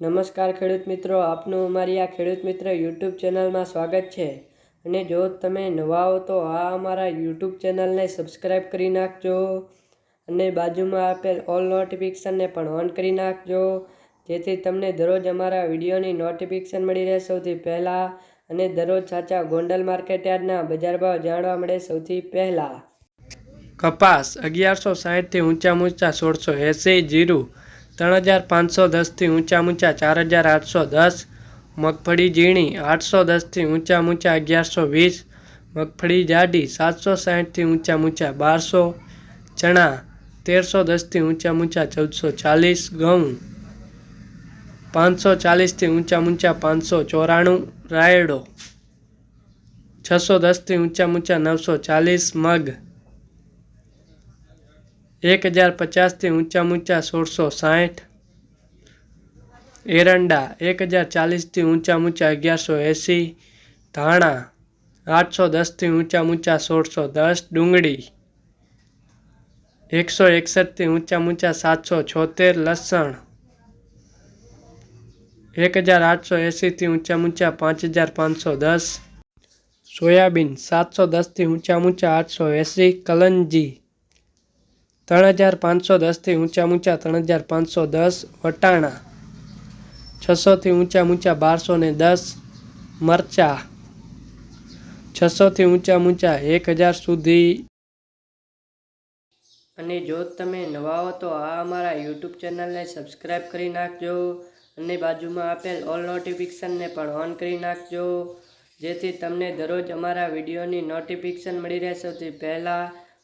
નમસ્કાર ખેડૂત મિત્રો, આપનું અમારી આ ખેડૂત મિત્ર યુટ્યુબ ચેનલમાં સ્વાગત છે. અને જો તમે નવા હો તો આ અમારા યુટ્યુબ ચેનલને સબસ્ક્રાઈબ કરી નાખજો અને બાજુમાં આપેલ ઓલ નોટિફિકેશનને પણ ઓન કરી નાખજો, જેથી તમને દરરોજ અમારા વિડીયોની નોટિફિકેશન મળી રહે સૌથી પહેલાં અને દરરોજ સાચા ગોંડલ માર્કેટ યાર્ડના બજાર ભાવ જાણવા મળે સૌથી પહેલાં. કપાસ અગિયારસો સાહીઠથી ઊંચા ઊંચા સોળસો એંસી જીરું ત્રણ હજાર પાંચસો દસથી ઊંચા ઊંચા ચાર હજાર આઠસો દસ, મગફળી ઝીણી આઠસો દસથી ઊંચા ઊંચા અગિયારસો વીસ, મગફળી જાડી સાતસો સાહીઠથી ઊંચા ઊંચા બારસો, ચણા તેરસો દસથી ઊંચા ઊંચા ચૌદસો ચાલીસ, ઘઉં પાંચસો ચાલીસથી ઊંચા ઊંચા પાંચસો ચોરાણું, રાયડો છસો દસથી ઊંચા ઊંચા નવસો ચાલીસ, મગ એક હજાર પચાસથી ઊંચા ઊંચા સોળસો સાઠ એરંડા એક હજાર ચાલીસથી ઊંચા ઊંચા અગિયારસો એંસી ધાણા આઠસો દસથી ઊંચા ઊંચા સોળસો દસ ડુંગળી એકસો એકસઠથી ઊંચા ઊંચા સાતસો છોતેર લસણ એક હજાર આઠસો એંસીથી ઊંચા ઊંચા પાંચ હજાર પાંચસો દસ સોયાબીન સાતસો દસથી ઊંચા ઊંચા આઠસો એંસી કલંજી ત્રણ હજાર પાંચસો દસથી ઊંચા ઊંચા ત્રણ હજાર પાંચસો દસ, વટાણા છસોથી ઊંચા ઊંચા બારસો ને દસ, મરચા છસોથી ઊંચા ઊંચા એક હજાર સુધી. અને જો તમે નવા હો તો આ અમારા યુટ્યુબ ચેનલને સબસ્ક્રાઈબ કરી નાખજો અને બાજુમાં આપેલ ઓલ નોટિફિકેશનને પણ ઓન કરી નાખજો. જેથી તમને દરરોજ અમારા વિડીયોની નોટિફિકેશન મળી રહે સૌથી પહેલાં